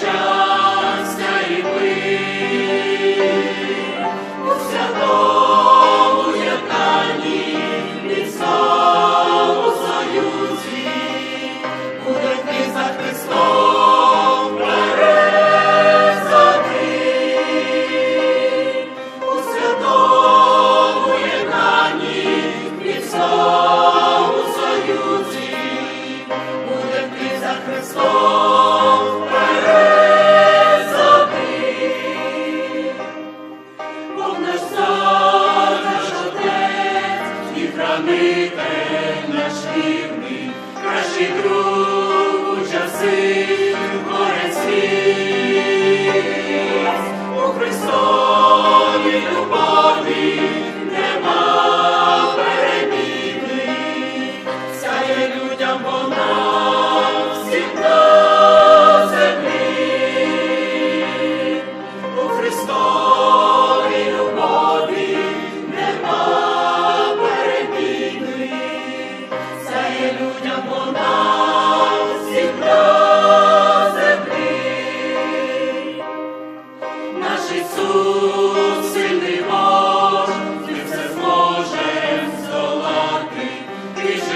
днів наше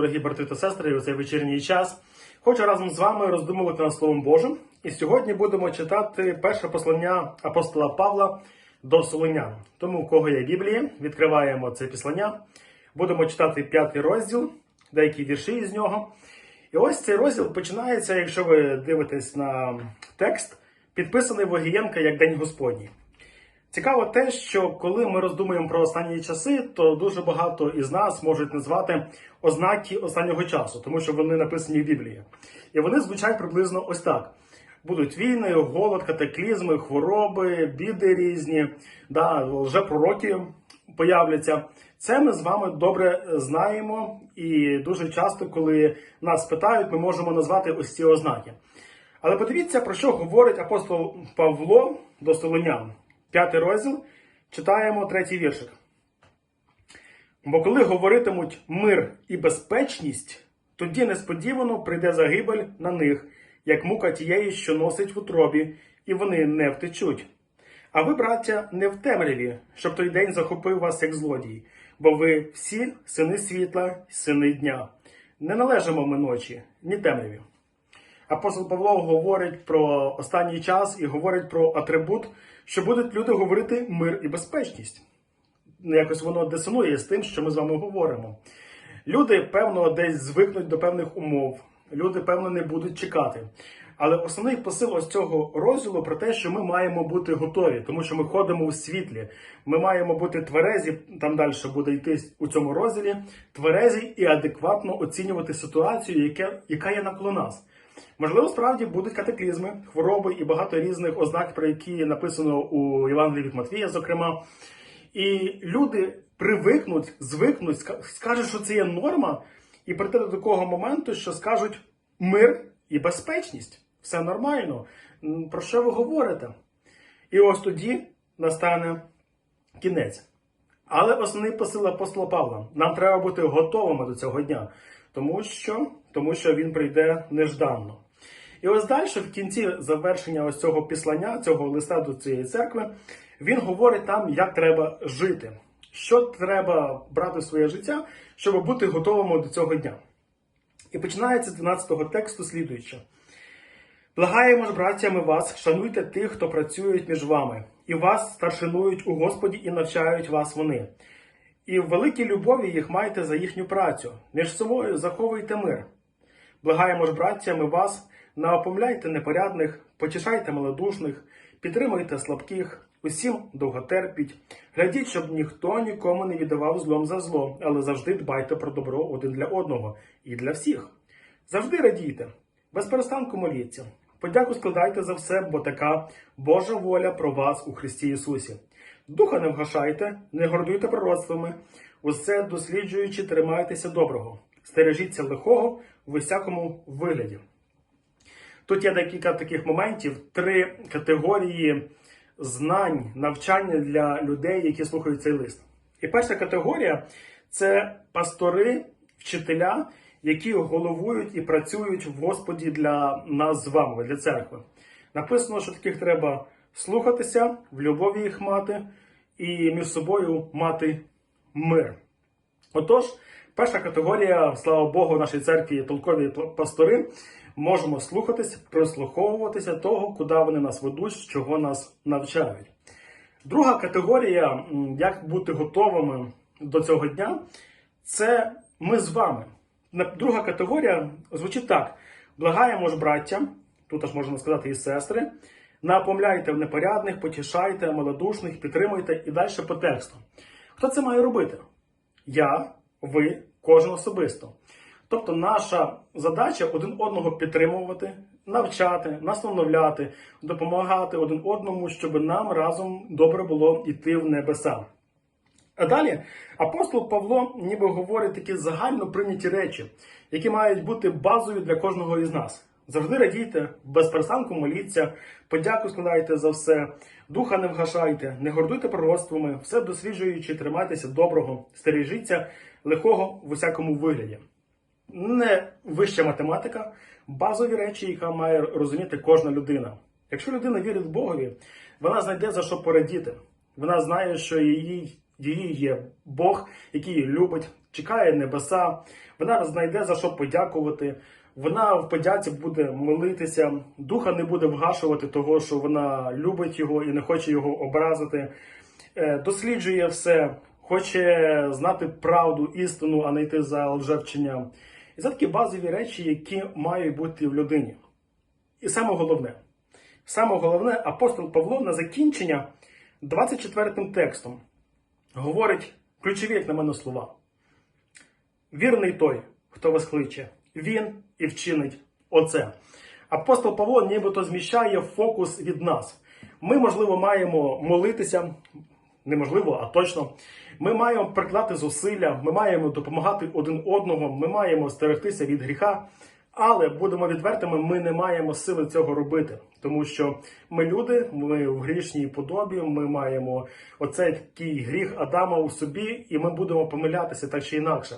дорогі брати та сестри, у цей вечірній час. Хочу разом з вами роздумувати над Словом Божим. І сьогодні будемо читати перше послання апостола Павла до Солонян. Тому, у кого є Біблія, відкриваємо це післання. Будемо читати п'ятий розділ, деякі вірші із нього. І ось цей розділ починається, якщо ви дивитесь на текст, підписаний Вогієнка як День Господній. Цікаво те, що коли ми роздумуємо про останні часи, то дуже багато із нас можуть назвати ознаки останнього часу, тому що вони написані в Біблії. І вони звучать приблизно ось так: будуть війни, голод, катаклізми, хвороби, біди різні, да, лжепророки появляться. Це ми з вами добре знаємо, і дуже часто, коли нас питають, ми можемо назвати ось ці ознаки. Але подивіться, про що говорить апостол Павло до Солонян. П'ятий розділ, читаємо третій віршик. Бо коли говоритимуть мир і безпечність, тоді несподівано прийде загибель на них, як мука тієї, що носить в утробі, і вони не втечуть. А ви, браття, не в темряві, щоб той день захопив вас як злодій, бо ви всі сини світла, сини дня. Не належимо ми ночі, ні темряві. Апостол Павло говорить про останній час і говорить про атрибут, що будуть люди говорити мир і безпечність. Ну, Якось воно дисонує з тим, що ми з вами говоримо. Люди, певно, десь звикнуть до певних умов, люди, певно, не будуть чекати. Але основний посил ось цього розділу про те, що ми маємо бути готові, тому що ми ходимо у світлі. Ми маємо бути тверезі, там далі буде йти у цьому розділі, тверезі і адекватно оцінювати ситуацію, яка є навколо нас. Можливо, справді будуть катаклізми, хвороби і багато різних ознак, про які написано у Євангелії від Матвія, зокрема. І люди привикнуть, звикнуть, скажуть, що це є норма, і прийти до такого моменту, що скажуть мир і безпечність. Все нормально. Про що ви говорите? І ось тоді настане кінець. Але основний посил апостола Павла. Нам треба бути готовими до цього дня, тому що, тому що він прийде нежданно. І ось далі, в кінці завершення ось цього післання, цього листа до цієї церкви, він говорить там, як треба жити, що треба брати в своє життя, щоб бути готовими до цього дня. І починається з 12-го тексту слідуюче. Благаємо ж, браттями вас, шануйте тих, хто працюють між вами, і вас старшинують у Господі і навчають вас вони. І в великій любові їх майте за їхню працю. Між собою заховуйте мир. Благаємо ж, браттями вас, не опомляйте непорядних, потішайте малодушних, підтримуйте слабких, усім довготерпіть. Глядіть, щоб ніхто нікому не віддавав злом за зло, але завжди дбайте про добро один для одного і для всіх. Завжди радійте, без перестанку моліться. Подяку складайте за все, бо така Божа воля про вас у Христі Ісусі. Духа не вгашайте, не гордуйте пророцтвами, усе досліджуючи, тримайтеся доброго, стережіться лихого в усякому вигляді. Тут є декілька таких моментів, три категорії знань, навчання для людей, які слухають цей лист. І перша категорія це пастори, вчителя, які головують і працюють в Господі для нас з вами, для церкви. Написано, що таких треба слухатися, в любові їх мати і між собою мати мир. Отож, перша категорія, слава Богу, в нашій церкві толкові пастори. Можемо слухатись, прислуховуватися того, куди вони нас ведуть, чого нас навчають. Друга категорія, як бути готовими до цього дня, це ми з вами. Друга категорія звучить так: благаємо ж браття, тут аж можна сказати і сестри, напомляйте в непорядних, потішайте малодушних, підтримуйте і далі по тексту. Хто це має робити? Я, ви, кожен особисто. Тобто наша задача один одного підтримувати, навчати, настановляти, допомагати один одному, щоб нам разом добре було йти в небеса. А далі апостол Павло ніби говорить такі загально прийняті речі, які мають бути базою для кожного із нас. Завжди радійте, без перестанку моліться, подяку складайте за все, духа не вгашайте, не гордуйте пророцтвами, все досліджуючи, тримайтеся доброго, стережіться лихого в усякому вигляді. Не вища математика, базові речі, яка має розуміти кожна людина. Якщо людина вірить в Богові, вона знайде за що порадіти. Вона знає, що її, її є Бог, який її любить, чекає небеса. Вона знайде за що подякувати. Вона в подяці буде молитися, духа не буде вгашувати того, що вона любить його і не хоче його образити. Е, Досліджує все, хоче знати правду, істину, а не йти за лжевченням. І це такі базові речі, які мають бути в людині. І саме головне, саме головне, апостол Павло на закінчення 24 текстом говорить ключові, як на мене, слова. Вірний той, хто вас кличе, він і вчинить оце. Апостол Павло нібито зміщає фокус від нас. Ми, можливо, маємо молитися, неможливо, а точно. Ми маємо прикладати зусилля, ми маємо допомагати один одному, ми маємо стерегтися від гріха. Але будемо відвертими, ми не маємо сили цього робити, тому що ми люди, ми в грішній подобі, ми маємо оцей такий гріх Адама у собі, і ми будемо помилятися так чи інакше.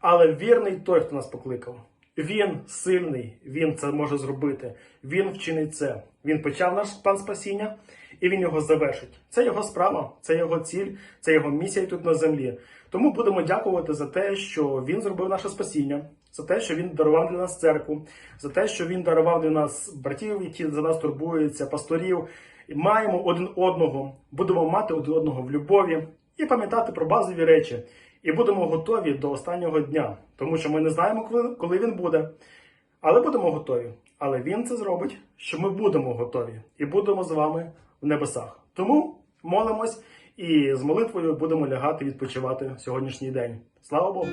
Але вірний той, хто нас покликав. Він сильний, він це може зробити. Він вчинить це. Він почав наш план спасіння, і він його завершить. Це його справа, це його ціль, це його місія тут на землі. Тому будемо дякувати за те, що він зробив наше спасіння, за те, що він дарував для нас церкву, за те, що він дарував для нас братів, які за нас турбуються, пасторів. Маємо один одного, будемо мати один одного в любові і пам'ятати про базові речі. І будемо готові до останнього дня, тому що ми не знаємо, коли, він буде. Але будемо готові. Але він це зробить, що ми будемо готові і будемо з вами в небесах. Тому молимось і з молитвою будемо лягати відпочивати сьогоднішній день. Слава Богу!